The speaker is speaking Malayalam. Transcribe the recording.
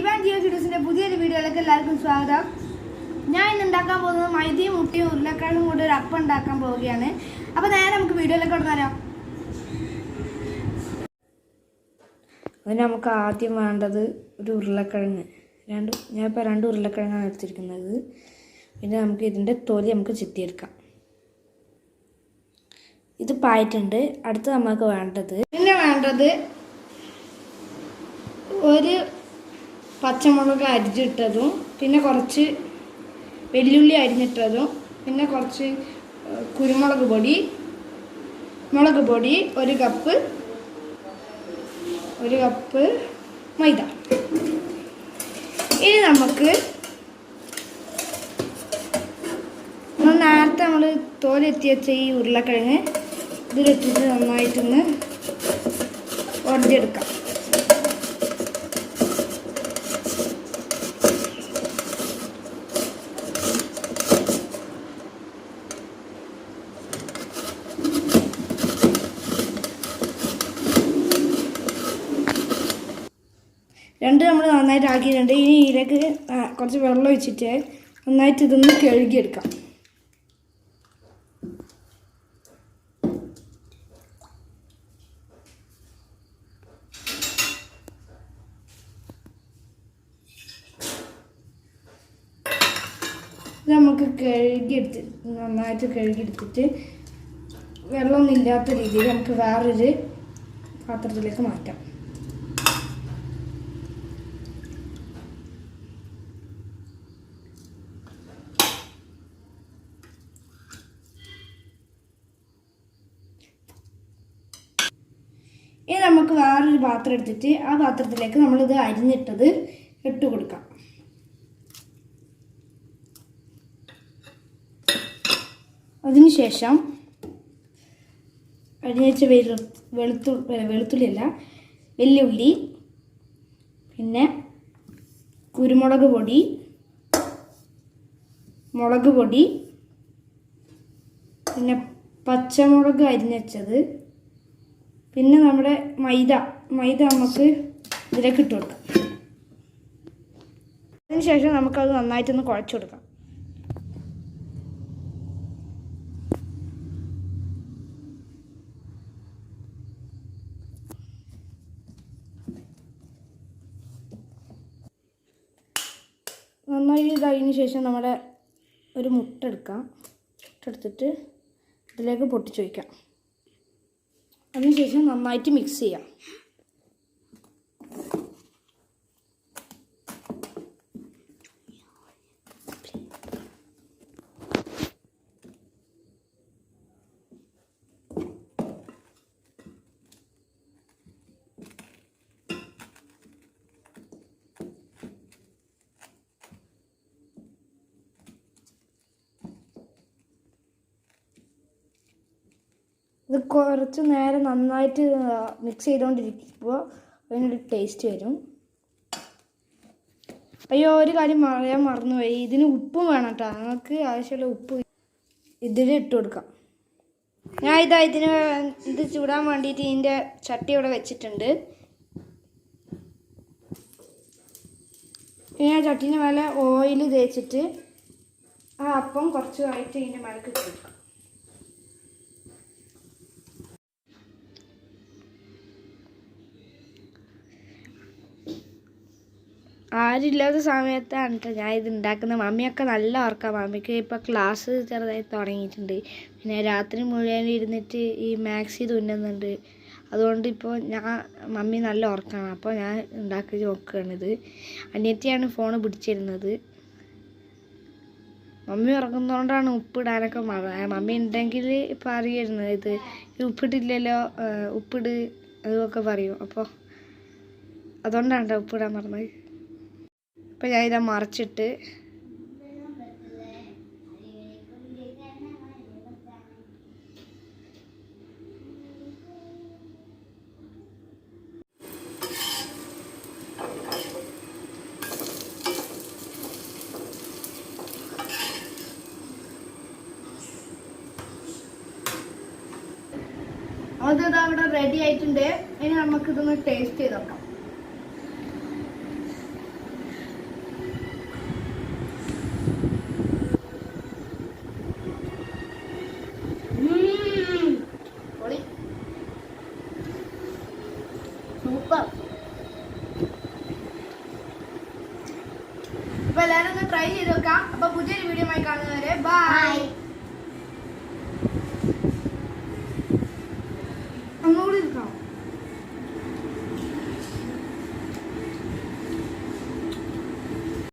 ഷിബാൻ ജിയോ സ്റ്റുഡിയോസിന്റെ പുതിയൊരു വീഡിയോയിലേക്ക് എല്ലാവർക്കും സ്വാഗതം. ഞാൻ ഇന്ന് ഉണ്ടാക്കാൻ പോകുന്നത് മൈദയും മുട്ടയും ഉരുളക്കിഴങ്ങും കൊണ്ട് ഒരു അപ്പം ഉണ്ടാക്കാൻ പോവുകയാണ്. അപ്പൊ നേരെ നമുക്ക് വീഡിയോയിലേക്ക് കൊണ്ടുവരാം അതിന് നമുക്ക് ആദ്യം വേണ്ടത് ഒരു ഉരുളക്കിഴങ്ങ്. രണ്ട് ഞാനിപ്പോൾ രണ്ട് ഉരുളക്കിഴങ്ങാണ് എടുത്തിരിക്കുന്നത്. പിന്നെ നമുക്ക് ഇതിന്റെ തൊലി നമുക്ക് ചെത്തിയെടുക്കാം ഇത് പായിട്ടുണ്ട്. അടുത്ത് നമുക്ക് വേണ്ടത് പിന്നെ വേണ്ടത് ഒരു പച്ചമുളക് അരിഞ്ഞിട്ടതും പിന്നെ കുറച്ച് വെല്ലുള്ളി അരിഞ്ഞിട്ടതും പിന്നെ കുറച്ച് കുരുമുളക് പൊടി മുളക് പൊടി ഒരു കപ്പ് ഒരു കപ്പ് മൈദ. ഇനി നമുക്ക് നേരത്തെ നമ്മൾ തോലെത്തി വെച്ച ഈ ഉരുളക്കിഴങ്ങ് ഇതിലിട്ടിട്ട് നന്നായിട്ടൊന്ന് ഉടഞ്ഞെടുക്കാം രണ്ട് നമ്മൾ നന്നായിട്ട് ആക്കിയിട്ടുണ്ട്. ഇനി ഇതിലേക്ക് കുറച്ച് വെള്ളം ഒഴിച്ചിട്ട് നന്നായിട്ട് ഇതൊന്ന് കഴുകിയെടുക്കാം. നമുക്ക് കഴുകിയെടുത്ത് നന്നായിട്ട് കഴുകിയെടുത്തിട്ട് വെള്ളമൊന്നും ഇല്ലാത്ത രീതിയിൽ നമുക്ക് വേറൊരു പാത്രത്തിലേക്ക് മാറ്റാം. ഇനി നമുക്ക് വേറൊരു പാത്രം എടുത്തിട്ട് ആ പാത്രത്തിലേക്ക് നമ്മളിത് അരിഞ്ഞിട്ടത് ഇട്ട് കൊടുക്കാം. അതിനുശേഷം അരിഞ്ഞച്ച വെളു വെളുത്തുള്ളി വെളുത്തുള്ളിയല്ല വെല്ലുള്ളി പിന്നെ കുരുമുളക് പൊടി മുളക് പൊടി പിന്നെ പച്ചമുളക് അരിഞ്ഞച്ചത് പിന്നെ നമ്മുടെ മൈദ. മൈദ നമുക്ക് ഇതിലേക്ക് ഇട്ട് കൊടുക്കാം. അതിനുശേഷം നമുക്കത് നന്നായിട്ടൊന്ന് കുഴച്ച് കൊടുക്കാം. നന്നായി ഇതായതിനു ശേഷം നമ്മുടെ ഒരു മുട്ട എടുക്കാം. മുട്ട ഇതിലേക്ക് പൊട്ടിച്ചു വയ്ക്കാം അതിനുശേഷം നന്നായിട്ട് മിക്സ് ചെയ്യാം. ഇത് കുറച്ച് നേരം നന്നായിട്ട് മിക്സ് ചെയ്തുകൊണ്ടിരിക്കുമ്പോൾ അതിനൊരു ടേസ്റ്റ് വരും. അയ്യോ ഒരു കാര്യം പറയാൻ മറന്നുപോയി. ഇതിന് ഉപ്പും വേണം കേട്ടോ നിങ്ങൾക്ക് ആവശ്യമുള്ള ഉപ്പ് ഇതിൽ ഇട്ട് കൊടുക്കാം. ഞാൻ ഇതാ ഇതിന് ഇത് ചൂടാൻ വേണ്ടിയിട്ട് ഇതിന്റെ ചട്ടി ഇവിടെ വെച്ചിട്ടുണ്ട്. ഇനി ആ ചട്ടീന്റെ മേലെ ഓയിൽ തേച്ചിട്ട് ആ അപ്പം കുറച്ച് കുറച്ചായിട്ട് ഇതിന്റെ മേലേക്ക് ഇട്ട് കൊടുക്കാം. ആരില്ലാത്ത സമയത്താണ് കേട്ടോ ഞാൻ ഇത് ഉണ്ടാക്കുന്നത് മമ്മിയൊക്കെ നല്ല ഉറക്കാം. മമ്മിക്ക് ഇപ്പോൾ ക്ലാസ് ചെറുതായി തുടങ്ങിയിട്ടുണ്ട്. പിന്നെ രാത്രി മുഴുവൻ ഇരുന്നിട്ട് ഈ മാക്സി തുന്നുന്നുണ്ട്. അതുകൊണ്ട് ഇപ്പോൾ ഞാൻ മമ്മി നല്ല ഉറക്കമാണ് അപ്പോൾ ഞാൻ ഉണ്ടാക്കി നോക്കുകയാണിത് അനിയത്തിയാണ് ഫോൺ പിടിച്ചിരുന്നത്. മമ്മി ഉറങ്ങുന്നതുകൊണ്ടാണ് ഉപ്പിടാനൊക്കെ മമ്മി ഉണ്ടെങ്കിൽ പറയുമായിരുന്നു ഇത്. ഉപ്പിട്ടില്ലല്ലോ ഉപ്പിട് അതൊക്കെ പറയും. അപ്പോൾ അതുകൊണ്ടാണ് ഉപ്പിടാൻ പറഞ്ഞത്. ഇപ്പം ഞാൻ ഇതാ മറിച്ചിട്ട് അത് ഇവിടെ റെഡി ആയിട്ടുണ്ട്? ഇനി നമുക്ക് ഇതൊന്ന് ടേസ്റ്റ് ചെയ്ത് സൂപ്പർ. അപ്പൊ എല്ലാരും ഒന്ന് ട്രൈ ചെയ്ത് നോക്കാം. അപ്പൊ പുതിയൊരു വീഡിയോ ആയി കാണുന്നവരെ ബൈ